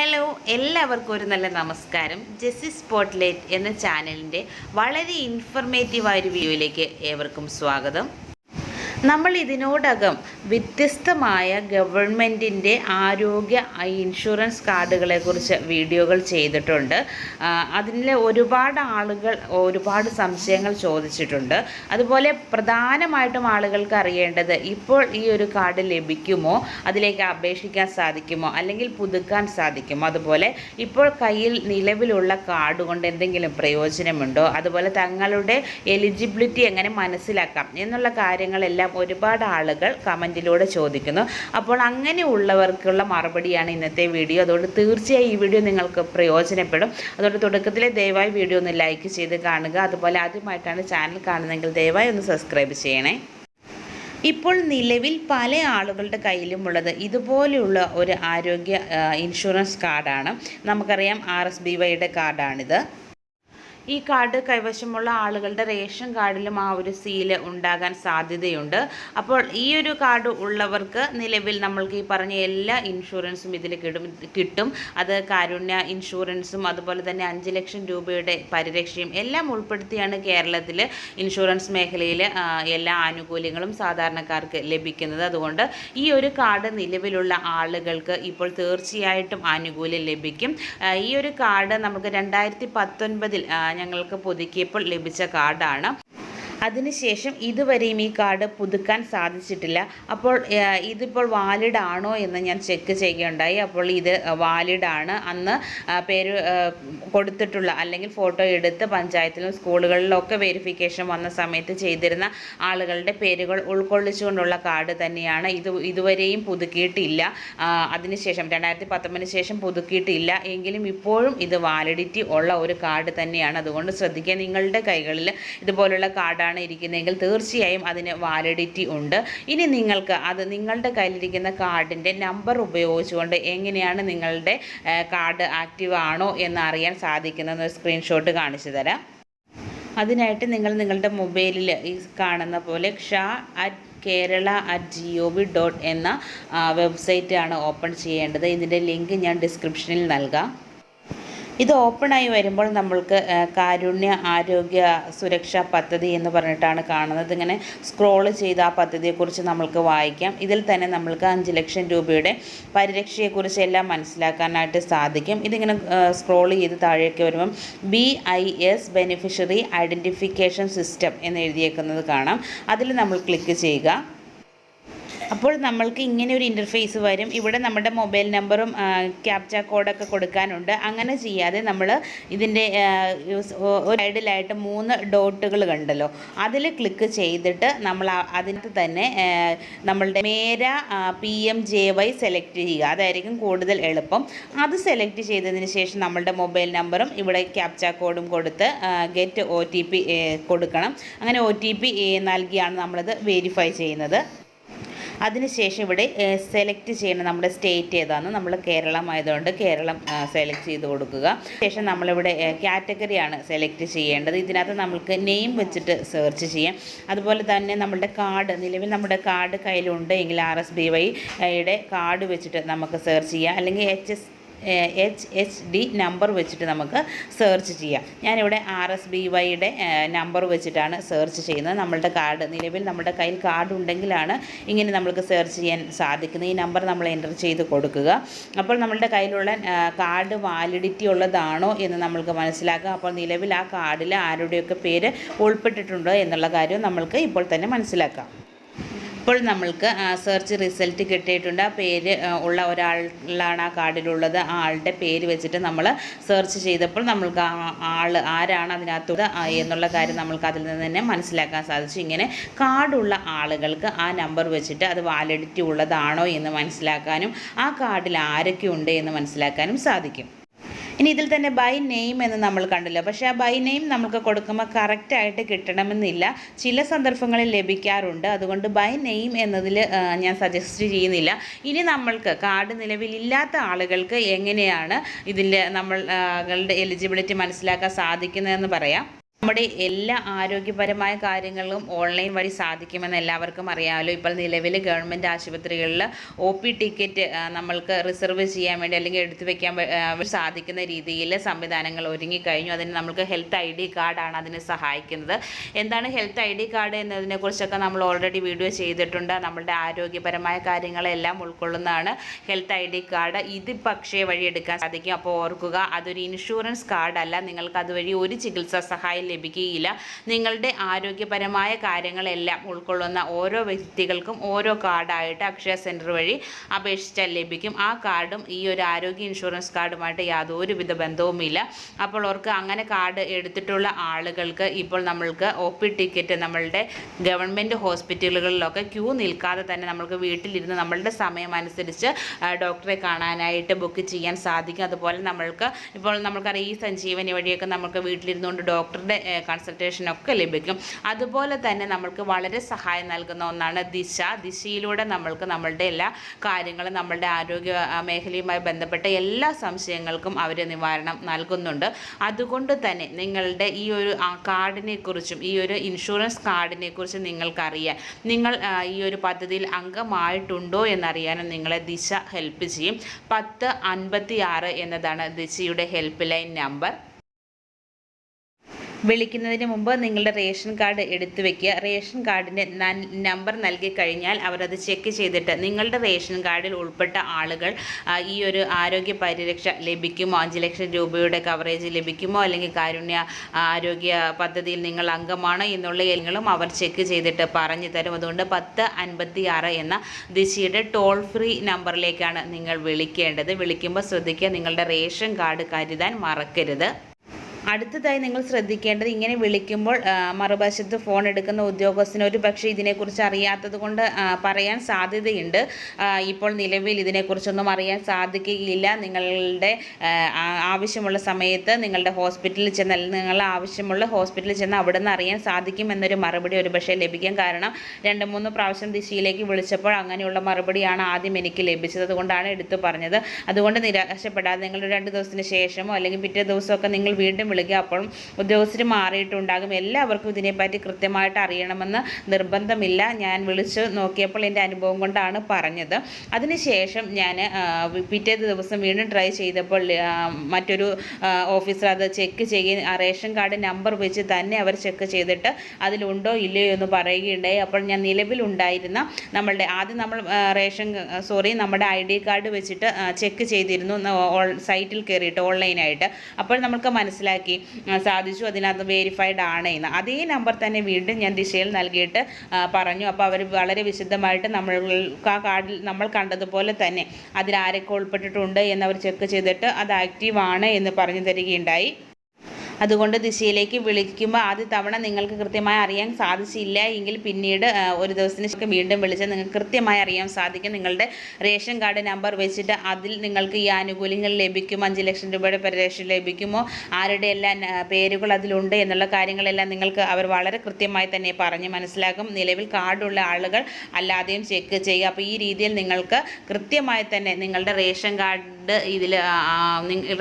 Hello എല്ലാവർക്കും ഒരു നല്ല നമസ്കാരം. ജെസ്സി സ്പോട്ട്ലൈറ്റ് എന്ന ചാനലിന്റെ വളരെ ഇൻഫർമേറ്റീവായ ഒരു വീഡിയോയിലേക്ക് ഏവർക്കും സ്വാഗതം. നമ്മൾ ഇതിനോടകം വ്യത്യസ്തമായ ഗവൺമെന്റിന്റെ ആരോഗ്യ ഇൻഷുറൻസ് കാർഡുകളെക്കുറിച്ച് വീഡിയോകൾ ചെയ്തിട്ടുണ്ട്. അതിൽ ഒരുപാട് ആളുകൾ ഒരുപാട് സംശയങ്ങൾ ചോദിച്ചിട്ടുണ്ട്. അതുപോലെ പ്രധാനമായിട്ടും ആളുകൾക്ക് അറിയേണ്ടത് ഇപ്പോൾ ഈ ഒരു കാർഡ് ലഭിക്കുമോ? അതിലേക്ക് അപേക്ഷിക്കാൻ സാധിക്കുമോ? അല്ലെങ്കിൽ പുതുക്കാൻ സാധിക്കുമോ? അതുപോലെ ഇപ്പോൾ കയ്യിൽ നിലവിലുള്ള കാർഡ് കൊണ്ട് എന്തെങ്കിലും പ്രയോജനമുണ്ടോ? അതുപോലെ തങ്ങളുടെ എലിജിബിലിറ്റി എങ്ങനെ മനസ്സിലാക്കാം? എന്നുള്ള കാര്യങ്ങളെല്ലാം ഒരുപാട് ആളുകൾ കമന്റിലൂടെ ചോദിക്കുന്നു. അപ്പോൾ അങ്ങനെയുള്ളവർക്കുള്ള മറുപടിയാണ് ഇന്നത്തെ വീഡിയോ. അതുകൊണ്ട് തീർച്ചയായും ഈ വീഡിയോ നിങ്ങൾക്ക് പ്രയോജനപ്പെടും. അതുകൊണ്ട് തുടക്കത്തിലെ ദയവായി വീഡിയോ ഒന്ന് ലൈക്ക് ചെയ്ത് കാണുക. അതുപോലെ ആദ്യമായിട്ടാണ് ചാനൽ കാണുന്നതെങ്കിൽ ദയവായി ഒന്ന് സബ്സ്ക്രൈബ് ചെയ്യണേ. ഇപ്പോൾ നിലവിൽ പല ആളുകളുടെ കയ്യിലുമുള്ളത് ഇതുപോലെയുള്ള ഒരു ആരോഗ്യ ഇൻഷുറൻസ് കാർഡാണ്. നമുക്കറിയാം ആർ എസ് ബി വൈയുടെ കാർഡാണിത്. ഈ കാർഡ് കൈവശമുള്ള ആളുകളുടെ റേഷൻ കാർഡിലും ആ ഒരു സീൽ ഉണ്ടാകാൻ സാധ്യതയുണ്ട്. അപ്പോൾ ഈ ഒരു കാർഡ് ഉള്ളവർക്ക് നിലവിൽ നമ്മൾക്ക് ഈ പറഞ്ഞ എല്ലാ ഇൻഷുറൻസും ഇതിൽ കിട്ടും. അത് കാരുണ്യ ഇൻഷുറൻസും അതുപോലെ തന്നെ അഞ്ച് ലക്ഷം രൂപയുടെ പരിരക്ഷയും എല്ലാം ഉൾപ്പെടുത്തിയാണ് കേരളത്തിൽ ഇൻഷുറൻസ് മേഖലയിൽ എല്ലാ ആനുകൂല്യങ്ങളും സാധാരണക്കാർക്ക് ലഭിക്കുന്നത്. അതുകൊണ്ട് ഈ ഒരു കാർഡ് നിലവിലുള്ള ആളുകൾക്ക് ഇപ്പോൾ തീർച്ചയായിട്ടും ആനുകൂല്യം ലഭിക്കും. ഈ ഒരു കാർഡ് നമുക്ക് രണ്ടായിരത്തി പത്തൊൻപതിൽ ഞങ്ങൾക്ക് പുതുക്കിയപ്പോൾ ലഭിച്ച കാർഡാണ്. അതിനുശേഷം ഇതുവരെയും ഈ കാർഡ് പുതുക്കാൻ സാധിച്ചിട്ടില്ല. അപ്പോൾ ഇതിപ്പോൾ വാലിഡ് ആണോ എന്ന് ഞാൻ ചെക്ക് ചെയ്യുകയുണ്ടായി. അപ്പോൾ ഇത് വാലിഡ് ആണ് അന്ന് പേര് കൊടുത്തിട്ടുള്ള അല്ലെങ്കിൽ ഫോട്ടോ എടുത്ത് പഞ്ചായത്തിലും സ്കൂളുകളിലും ഒക്കെ വെരിഫിക്കേഷൻ വന്ന സമയത്ത് ചെയ്തിരുന്ന ആളുകളുടെ പേരുകൾ ഉൾക്കൊള്ളിച്ചുകൊണ്ടുള്ള കാർഡ് തന്നെയാണ്. ഇത് ഇതുവരെയും പുതുക്കിയിട്ടില്ല. അതിനുശേഷം രണ്ടായിരത്തി പത്തൊമ്പതിന് ശേഷം പുതുക്കിയിട്ടില്ല. എങ്കിലും ഇപ്പോഴും ഇത് വാലിഡിറ്റി ഉള്ള ഒരു കാർഡ് തന്നെയാണ്. അതുകൊണ്ട് ശ്രദ്ധിക്കുക. നിങ്ങളുടെ കൈകളിൽ ഇതുപോലുള്ള കാർഡാണ് ഇരിക്കുന്നതെങ്കിൽ തീർച്ചയായും അതിന് വാലിഡിറ്റി ഉണ്ട്. ഇനി നിങ്ങൾക്ക് അത് നിങ്ങളുടെ കയ്യിലിരിക്കുന്ന കാർഡിന്റെ നമ്പർ ഉപയോഗിച്ചുകൊണ്ട് എങ്ങനെയാണ് നിങ്ങളുടെ കാർഡ് ആക്റ്റീവ് ആണോ എന്ന് അറിയാൻ സാധിക്കുന്ന സ്ക്രീൻഷോട്ട് കാണിച്ചു തരാം. അതിനായിട്ട് നിങ്ങൾ നിങ്ങളുടെ മൊബൈലിൽ ഈ കാണുന്ന പോലെ ക്ഷ at Kerala at G O V dot എന്ന വെബ്സൈറ്റാണ് ഓപ്പൺ ചെയ്യേണ്ടത്. ഇതിന്റെ ലിങ്ക് ഞാൻ ഡിസ്ക്രിപ്ഷനിൽ നൽകാം. ഇത് ഓപ്പണായി വരുമ്പോൾ നമ്മൾക്ക് കാരുണ്യ ആരോഗ്യ സുരക്ഷാ പദ്ധതി എന്ന് പറഞ്ഞിട്ടാണ് കാണുന്നത്. ഇങ്ങനെ സ്ക്രോൾ ചെയ്ത് ആ പദ്ധതിയെക്കുറിച്ച് നമ്മൾക്ക് വായിക്കാം. ഇതിൽ തന്നെ നമ്മൾക്ക് അഞ്ച് ലക്ഷം രൂപയുടെ പരിരക്ഷയെക്കുറിച്ച് എല്ലാം മനസ്സിലാക്കാനായിട്ട് സാധിക്കും. ഇതിങ്ങനെ സ്ക്രോൾ ചെയ്ത് താഴേക്ക് വരുമ്പം B I S beneficiary identification system എന്ന് എഴുതിയേക്കുന്നത് കാണാം. അതിൽ നമ്മൾ ക്ലിക്ക് ചെയ്യുക. അപ്പോൾ നമ്മൾക്ക് ഇങ്ങനെ ഒരു ഇന്റർഫേസ് വരും. ഇവിടെ നമ്മുടെ മൊബൈൽ നമ്പറും ക്യാപ്ച കോഡൊക്കെ കൊടുക്കാനുണ്ട്. അങ്ങനെ ചെയ്യാതെ നമ്മൾ ഇതിന്റെ ഒരു സൈഡിലായിട്ട് മൂന്ന് ഡോട്ടുകൾ കണ്ടല്ലോ. അതിൽ ക്ലിക്ക് ചെയ്തിട്ട് നമ്മൾ അതിനകത്ത് തന്നെ നമ്മളുടെ Mera P M J Y select ചെയ്യുക. അതായിരിക്കും കൂടുതൽ എളുപ്പം. അത് സെലക്ട് ചെയ്തതിന് ശേഷം നമ്മളുടെ മൊബൈൽ നമ്പറും ഇവിടെ ക്യാപ്ച കോഡും കൊടുത്ത് ഗെറ്റ് ഒ കൊടുക്കണം. അങ്ങനെ ഒ നൽകിയാണ് നമ്മളത് വെരിഫൈ ചെയ്യുന്നത്. അതിനുശേഷം ഇവിടെ സെലക്ട് ചെയ്യണം നമ്മുടെ സ്റ്റേറ്റ് ഏതാണ്? നമ്മൾ കേരളം ആയതുകൊണ്ട് കേരളം സെലക്ട് ചെയ്ത് കൊടുക്കുക. ശേഷം നമ്മളിവിടെ കാറ്റഗറിയാണ് സെലക്ട് ചെയ്യേണ്ടത്. ഇതിനകത്ത് നമുക്ക് നെയിം വെച്ചിട്ട് സെർച്ച് ചെയ്യാം. അതുപോലെ തന്നെ നമ്മുടെ കാർഡ് നിലവിൽ നമ്മുടെ കാർഡ് കയ്യിലുണ്ട്. എങ്കിൽ ആർ എസ് ബി വൈയുടെ കാർഡ് വെച്ചിട്ട് നമുക്ക് സെർച്ച് ചെയ്യാം. അല്ലെങ്കിൽ H S H H D number വെച്ചിട്ട് നമുക്ക് സെർച്ച് ചെയ്യാം. ഞാനിവിടെ ആർ എസ് ബി വൈയുടെ നമ്പർ വെച്ചിട്ടാണ് സെർച്ച് ചെയ്യുന്നത്. നമ്മളുടെ കാർഡ് നിലവിൽ നമ്മുടെ കയ്യിൽ കാർഡ് ഉണ്ടെങ്കിലാണ് ഇങ്ങനെ നമ്മൾക്ക് സെർച്ച് ചെയ്യാൻ സാധിക്കുന്നത്. ഈ നമ്പർ നമ്മൾ എന്റർ ചെയ്ത് കൊടുക്കുക. അപ്പോൾ നമ്മളുടെ കയ്യിലുള്ള കാർഡ് വാലിഡിറ്റി ഉള്ളതാണോ എന്ന് നമ്മൾക്ക് മനസ്സിലാക്കുക അപ്പോൾ നിലവിൽ ആ കാർഡിൽ ആരുടെയൊക്കെ പേര് ഉൾപ്പെട്ടിട്ടുണ്ടോ എന്നുള്ള കാര്യം നമ്മൾക്ക് ഇപ്പോൾ തന്നെ മനസ്സിലാക്കാം. ഇപ്പോൾ നമ്മൾക്ക് സെർച്ച് റിസൾട്ട് കിട്ടിയിട്ടുണ്ട്. ആ പേര് ഉള്ള ഒരാളാണ് ആ കാർഡിലുള്ളത്. ആ ആളുടെ പേര് വെച്ചിട്ട് നമ്മൾ സെർച്ച് ചെയ്തപ്പോൾ നമ്മൾക്ക് ആ ആൾ ആരാണ് അതിനകത്തുള്ളത് എന്നുള്ള കാര്യം നമ്മൾക്ക് അതിൽ നിന്ന് തന്നെ മനസ്സിലാക്കാൻ സാധിച്ചു. ഇങ്ങനെ കാർഡുള്ള ആളുകൾക്ക് ആ നമ്പർ വെച്ചിട്ട് അത് വാലിഡിറ്റി ഉള്ളതാണോ എന്ന് മനസ്സിലാക്കാനും ആ കാർഡിൽ ആരൊക്കെ ഉണ്ട് എന്ന് മനസ്സിലാക്കാനും സാധിക്കും. ഇനി ഇതിൽ തന്നെ ബൈ നെയിം എന്ന് നമ്മൾ കണ്ടല്ലോ. പക്ഷേ ആ ബൈ നെയിം നമുക്ക് കൊടുക്കുമ്പോൾ കറക്റ്റായിട്ട് കിട്ടണമെന്നില്ല. ചില സന്ദർഭങ്ങളിൽ ലഭിക്കാറുണ്ട്. അതുകൊണ്ട് ബൈ നെയിം എന്നതിൽ ഞാൻ സജസ്റ്റ് ചെയ്യുന്നില്ല. ഇനി നമ്മൾക്ക് കാർഡ് നിലവിലില്ലാത്ത ആളുകൾക്ക് എങ്ങനെയാണ് ഇതിന്റെ നമ്മൾ ആ, എലിജിബിലിറ്റി മനസ്സിലാക്കാൻ സാധിക്കുന്നതെന്ന് പറയാം. നമ്മുടെ എല്ലാ ആരോഗ്യപരമായ കാര്യങ്ങളും ഓൺലൈൻ വഴി സാധിക്കുമെന്ന് എല്ലാവർക്കും അറിയാമല്ലോ. ഇപ്പോൾ നിലവിൽ ഗവൺമെന്റ് ആശുപത്രികളിൽ ഒ പി ടിക്കറ്റ് നമ്മൾക്ക് റിസർവ് ചെയ്യാൻ വേണ്ടി അല്ലെങ്കിൽ എടുത്തു വയ്ക്കാൻ സാധിക്കുന്ന രീതിയിൽ സംവിധാനങ്ങൾ ഒരുങ്ങിക്കഴിഞ്ഞു. അതിന് നമ്മൾക്ക് ഹെൽത്ത് ഐ ഡി കാർഡാണ് അതിന് സഹായിക്കുന്നത്. എന്താണ് ഹെൽത്ത് ഐ ഡി കാർഡ് എന്നതിനെക്കുറിച്ചൊക്കെ നമ്മൾ ഓൾറെഡി വീഡിയോ ചെയ്തിട്ടുണ്ട്. നമ്മളുടെ ആരോഗ്യപരമായ കാര്യങ്ങളെല്ലാം ഉൾക്കൊള്ളുന്നതാണ് ഹെൽത്ത് ഐ ഡി കാർഡ്. ഇത് പക്ഷേ വഴി എടുക്കാൻ സാധിക്കും. അപ്പോൾ ഓർക്കുക അതൊരു ഇൻഷുറൻസ് കാർഡല്ല. നിങ്ങൾക്ക് അതുവഴി ഒരു ചികിത്സാ സഹായം ലഭിക്കുകയില്ല. നിങ്ങളുടെ ആരോഗ്യപരമായ കാര്യങ്ങളെല്ലാം ഉൾക്കൊള്ളുന്ന ഓരോ വ്യക്തികൾക്കും ഓരോ കാർഡായിട്ട് അക്ഷയ സെന്റർ വഴി അപേക്ഷിച്ചാൽ ലഭിക്കും. ആ കാർഡും ഈ ഒരു ആരോഗ്യ ഇൻഷുറൻസ് കാർഡുമായിട്ട് യാതൊരുവിധ ബന്ധവുമില്ല. അപ്പോൾ അവർക്ക് അങ്ങനെ കാർഡ് എടുത്തിട്ടുള്ള ആളുകൾക്ക് ഇപ്പോൾ നമ്മൾക്ക് ഒ പി ടിക്കറ്റ് നമ്മളുടെ ഗവൺമെന്റ് ഹോസ്പിറ്റലുകളിലൊക്കെ ക്യൂ നിൽക്കാതെ തന്നെ നമ്മൾക്ക് വീട്ടിലിരുന്ന് നമ്മളുടെ സമയമനുസരിച്ച് ഡോക്ടറെ കാണാനായിട്ട് ബുക്ക് ചെയ്യാൻ സാധിക്കും. അതുപോലെ നമ്മൾക്ക് ഇപ്പോൾ നമുക്കറിയാം ഈ സഞ്ജീവനി വഴിയൊക്കെ നമുക്ക് വീട്ടിലിരുന്നുകൊണ്ട് ഡോക്ടറുടെ കൺസൾട്ടേഷനൊക്കെ ലഭിക്കും. അതുപോലെ തന്നെ നമ്മൾക്ക് വളരെ സഹായം നൽകുന്ന ഒന്നാണ് ദിശ. ദിശയിലൂടെ നമ്മൾക്ക് നമ്മളുടെ എല്ലാ കാര്യങ്ങളും നമ്മളുടെ ആരോഗ്യ മേഖലയുമായി ബന്ധപ്പെട്ട എല്ലാ സംശയങ്ങൾക്കും അവർ നിവാരണം നൽകുന്നുണ്ട്. അതുകൊണ്ട് തന്നെ നിങ്ങളുടെ ഈ ഒരു കാർഡിനെക്കുറിച്ചും കാർഡിനെ കുറിച്ചും ഈ ഒരു ഇൻഷുറൻസ് കാർഡിനെ കുറിച്ചും നിങ്ങൾക്കറിയാൻ നിങ്ങൾ ഈ ഒരു പദ്ധതിയിൽ അംഗമായിട്ടുണ്ടോ എന്നറിയാനും നിങ്ങളെ ദിശ ഹെൽപ്പ് ചെയ്യും. പത്ത് അൻപത്തി ആറ് എന്നതാണ് ദിശയുടെ ഹെൽപ്പ് ലൈൻ നമ്പർ വിളിക്കുന്നതിന് മുമ്പ് നിങ്ങളുടെ റേഷൻ കാർഡ് എടുത്തു വെക്കുക. റേഷൻ കാർഡിന്റെ നമ്പർ നൽകി കഴിഞ്ഞാൽ അവരത് ചെക്ക് ചെയ്തിട്ട് നിങ്ങളുടെ റേഷൻ കാർഡിൽ ഉൾപ്പെട്ട ആളുകൾ ഈ ഒരു ആരോഗ്യ പരിരക്ഷ ലഭിക്കുമോ? അഞ്ച് ലക്ഷം രൂപയുടെ കവറേജ് ലഭിക്കുമോ? അല്ലെങ്കിൽ കാരുണ്യ ആരോഗ്യ പദ്ധതിയിൽ നിങ്ങൾ അംഗമാണോ എന്നുള്ള കാര്യങ്ങളും അവർ ചെക്ക് ചെയ്തിട്ട് പറഞ്ഞു തരും. അതുകൊണ്ട് പത്ത് അൻപത്തി ആറ് എന്ന ദിശയുടെ ടോൾ ഫ്രീ നമ്പറിലേക്കാണ് നിങ്ങൾ വിളിക്കേണ്ടത്. വിളിക്കുമ്പോൾ ശ്രദ്ധിക്കുക നിങ്ങളുടെ റേഷൻ കാർഡ് കരുതാൻ മറക്കരുത്. അടുത്തതായി നിങ്ങൾ ശ്രദ്ധിക്കേണ്ടത് ഇങ്ങനെ വിളിക്കുമ്പോൾ മറുവശത്ത് ഫോൺ എടുക്കുന്ന ഉദ്യോഗസ്ഥന് ഒരു പക്ഷേ ഇതിനെക്കുറിച്ച് അറിയാത്തത് കൊണ്ട് പറയാൻ സാധ്യതയുണ്ട്. ഇപ്പോൾ നിലവിൽ ഇതിനെക്കുറിച്ചൊന്നും അറിയാൻ സാധിക്കുകയില്ല. നിങ്ങളുടെ ആവശ്യമുള്ള സമയത്ത് നിങ്ങളുടെ ഹോസ്പിറ്റലിൽ ചെന്ന് അല്ലെങ്കിൽ നിങ്ങളുടെ ആവശ്യമുള്ള ഹോസ്പിറ്റലിൽ ചെന്ന് അവിടെ നിന്ന് അറിയാൻ സാധിക്കും എന്നൊരു മറുപടി ഒരു പക്ഷേ ലഭിക്കും. കാരണം രണ്ട് മൂന്ന് പ്രാവശ്യം ദിശയിലേക്ക് വിളിച്ചപ്പോൾ അങ്ങനെയുള്ള മറുപടിയാണ് ആദ്യം എനിക്ക് ലഭിച്ചത് അതുകൊണ്ടാണ് എടുത്തു പറഞ്ഞത്. അതുകൊണ്ട് നിരാശപ്പെടാതെ നിങ്ങൾ രണ്ട് ദിവസത്തിന് ശേഷമോ അല്ലെങ്കിൽ പിറ്റേ ദിവസമൊക്കെ നിങ്ങൾ വീണ്ടും വിളിക്കുക. അപ്പോഴും ഉദ്യോഗസ്ഥർ മാറിയിട്ടുണ്ടാകും. എല്ലാവർക്കും ഇതിനെപ്പറ്റി കൃത്യമായിട്ട് അറിയണമെന്ന് നിർബന്ധമില്ല. ഞാൻ വിളിച്ച് നോക്കിയപ്പോൾ എന്റെ അനുഭവം കൊണ്ടാണ് പറഞ്ഞത്. അതിനുശേഷം ഞാൻ പിറ്റേ ദിവസം വീണ്ടും ട്രൈ ചെയ്തപ്പോൾ മറ്റൊരു ഓഫീസർ അത് ചെക്ക് ചെയ്യുക റേഷൻ കാർഡ് നമ്പർ വെച്ച് തന്നെ അവർ ചെക്ക് ചെയ്തിട്ട് അതിലുണ്ടോ ഇല്ലയോ എന്ന് പറയുകയുണ്ടായി. അപ്പോൾ ഞാൻ നിലവിലുണ്ടായിരുന്ന നമ്മളുടെ ആദ്യം നമ്മൾ റേഷൻ സോറി നമ്മുടെ ഐ ഡി കാർഡ് വെച്ചിട്ട് ചെക്ക് ചെയ്തിരുന്നു. സൈറ്റിൽ കയറിയിട്ട് ഓൺലൈനായിട്ട്. അപ്പോൾ നമുക്ക് മനസ്സിലാക്കി ആ, സാധിച്ചു. അതിനകത്ത് വെരിഫൈഡ് ആണ് എന്ന്. അതേ നമ്പർ തന്നെ വീണ്ടും ഞാൻ ദിശയിൽ നൽകിയിട്ട് പറഞ്ഞു. അപ്പോൾ അവർ വളരെ വിശദമായിട്ട് നമ്മൾക്ക് ആ കാർഡിൽ നമ്മൾ കണ്ടതുപോലെ തന്നെ അതിൽ ആരൊക്കെ ഉൾപ്പെട്ടിട്ടുണ്ട് എന്നവർ ചെക്ക് ചെയ്തിട്ട് അത് ആക്റ്റീവ് ആണ് എന്ന് പറഞ്ഞു തരികയുണ്ടായി. അതുകൊണ്ട് ദിശയിലേക്ക് വിളിക്കുമ്പോൾ ആദ്യ തവണ നിങ്ങൾക്ക് കൃത്യമായി അറിയാൻ സാധിച്ചില്ല എങ്കിൽ പിന്നീട് ഒരു ദിവസത്തിന് ശേഷം വീണ്ടും വിളിച്ച് നിങ്ങൾക്ക് കൃത്യമായി അറിയാൻ സാധിക്കും. നിങ്ങളുടെ റേഷൻ കാർഡ് നമ്പർ വെച്ചിട്ട് അതിൽ നിങ്ങൾക്ക് ഈ ആനുകൂല്യങ്ങൾ ലഭിക്കും അഞ്ച് ലക്ഷം രൂപയുടെ പരിരക്ഷ ലഭിക്കുമോ? ആരുടെ എല്ലാം പേരുകൾ അതിലുണ്ട് എന്നുള്ള കാര്യങ്ങളെല്ലാം നിങ്ങൾക്ക് അവർ വളരെ കൃത്യമായി തന്നെ പറഞ്ഞ് മനസ്സിലാക്കും. നിലവിൽ കാർഡുള്ള ആളുകൾ അല്ലാതെയും ചെക്ക് ചെയ്യുക. അപ്പോൾ ഈ രീതിയിൽ നിങ്ങൾക്ക് കൃത്യമായി തന്നെ നിങ്ങളുടെ റേഷൻ കാർഡ് ഇതിൽ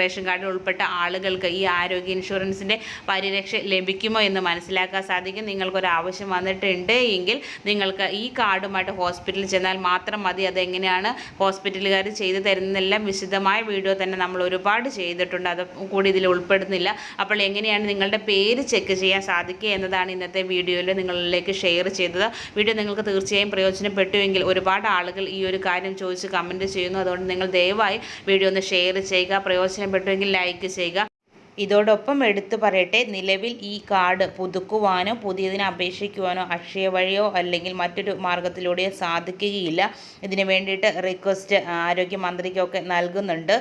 റേഷൻ കാർഡിൽ ഉൾപ്പെട്ട ആളുകൾക്ക് ഈ ആരോഗ്യ ഇൻഷുറൻസിന്റെ പരിരക്ഷ ലഭിക്കുമോ എന്ന് മനസ്സിലാക്കാൻ സാധിക്കും. നിങ്ങൾക്കൊരു ആവശ്യം വന്നിട്ടുണ്ട് എങ്കിൽ നിങ്ങൾക്ക് ഈ കാർഡുമായിട്ട് ഹോസ്പിറ്റലിൽ ചെന്നാൽ മാത്രം മതി. അതെങ്ങനെയാണ് ഹോസ്പിറ്റലുകാർ ചെയ്തു തരുന്നതെല്ലാം വിശദമായ വീഡിയോ തന്നെ നമ്മൾ ഒരുപാട് ചെയ്തിട്ടുണ്ട്. അത് കൂടി ഇതിൽ ഉൾപ്പെടുന്നില്ല. അപ്പോൾ എങ്ങനെയാണ് നിങ്ങളുടെ പേര് ചെക്ക് ചെയ്യാൻ സാധിക്കുക എന്നതാണ് ഇന്നത്തെ വീഡിയോയിൽ നിങ്ങളിലേക്ക് ഷെയർ ചെയ്തത്. വീഡിയോ നിങ്ങൾക്ക് തീർച്ചയായും പ്രയോജനപ്പെട്ടുവെങ്കിൽ ഒരുപാട് ആളുകൾ ഈ ഒരു കാര്യം ചോദിച്ച് കമന്റ് ചെയ്യുന്നു. അതുകൊണ്ട് നിങ്ങൾ ദയവായി വീഡിയോ ഒന്ന് ഷെയർ ചെയ്യുക പ്രയോജനപ്പെട്ടുവെങ്കിൽ ലൈക്ക് ചെയ്യുക. ഇതോടൊപ്പം എടുത്തു പറയട്ടെ നിലവിൽ ഈ കാർഡ് പുതുക്കുവാനോ പുതിയതിനെ അപേക്ഷിക്കുവാനോ അക്ഷയ വഴിയോ അല്ലെങ്കിൽ മറ്റൊരു മാർഗത്തിലൂടെയോ സാധിക്കുകയില്ല. ഇതിന് വേണ്ടിയിട്ട് റിക്വസ്റ്റ് ആരോഗ്യമന്ത്രിക്കൊക്കെ നൽകുന്നുണ്ട്.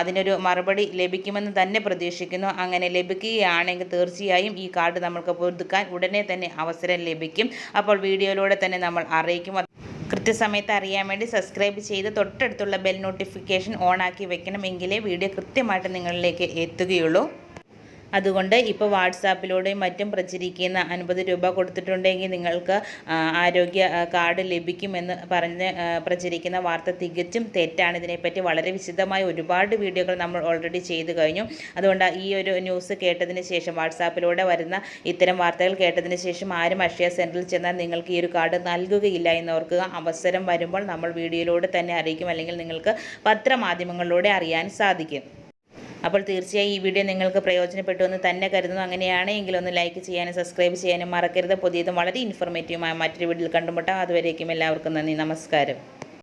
അതിനൊരു മറുപടി ലഭിക്കുമെന്ന് തന്നെ പ്രതീക്ഷിക്കുന്നു. അങ്ങനെ ലഭിക്കുകയാണെങ്കിൽ തീർച്ചയായും ഈ കാർഡ് നമ്മൾക്ക് പുതുക്കാൻ ഉടനെ തന്നെ അവസരം ലഭിക്കും. അപ്പോൾ വീഡിയോയിലൂടെ തന്നെ നമ്മൾ അറിയിക്കും. കൃത്യസമയത്ത് അറിയാൻ വേണ്ടി സബ്സ്ക്രൈബ് ചെയ്ത് തൊട്ടടുത്തുള്ള ബെൽ നോട്ടിഫിക്കേഷൻ ഓൺ ആക്കി വെക്കണം എങ്കിലേ വീഡിയോ കൃത്യമായിട്ട് നിങ്ങളിലേക്ക് എത്തുകയുള്ളൂ. അതുകൊണ്ട് ഇപ്പോൾ വാട്സാപ്പിലൂടെയും മറ്റും പ്രചരിക്കുന്ന അൻപത് രൂപ കൊടുത്തിട്ടുണ്ടെങ്കിൽ നിങ്ങൾക്ക് ആരോഗ്യ കാർഡ് ലഭിക്കുമെന്ന് പറഞ്ഞ് പ്രചരിക്കുന്ന വാർത്ത തികച്ചും തെറ്റാണ്. ഇതിനെപ്പറ്റി വളരെ വിശദമായ ഒരുപാട് വീഡിയോകൾ നമ്മൾ ഓൾറെഡി ചെയ്തു കഴിഞ്ഞു. അതുകൊണ്ട് ഈ ഒരു ന്യൂസ് കേട്ടതിന് ശേഷം വാട്സാപ്പിലൂടെ വരുന്ന ഇത്തരം വാർത്തകൾ കേട്ടതിന് ശേഷം ആരും അക്ഷയ സെന്ററിൽ ചെന്നാൽ നിങ്ങൾക്ക് ഈ ഒരു കാർഡ് നൽകുകയില്ല എന്ന് ഓർക്കുക. അവസരം വരുമ്പോൾ നമ്മൾ വീഡിയോയിലൂടെ തന്നെ അറിയിക്കും. അല്ലെങ്കിൽ നിങ്ങൾക്ക് പത്രമാധ്യമങ്ങളിലൂടെ അറിയാൻ സാധിക്കും. അപ്പോൾ തീർച്ചയായും ഈ വീഡിയോ നിങ്ങൾക്ക് പ്രയോജനപ്പെട്ടു എന്ന് തന്നെ കരുതുന്നു. അങ്ങനെയാണെങ്കിൽ ഒന്ന് ലൈക്ക് ചെയ്യാനും സബ്സ്ക്രൈബ് ചെയ്യാനും മറക്കരുത്. പുതിയതും വളരെ ഇൻഫോർമേറ്റീവുമായ മറ്റൊരു വീഡിയോയിൽ കണ്ടുമുട്ടാം. അതുവരേക്കും എല്ലാവർക്കും നന്ദി. നമസ്കാരം.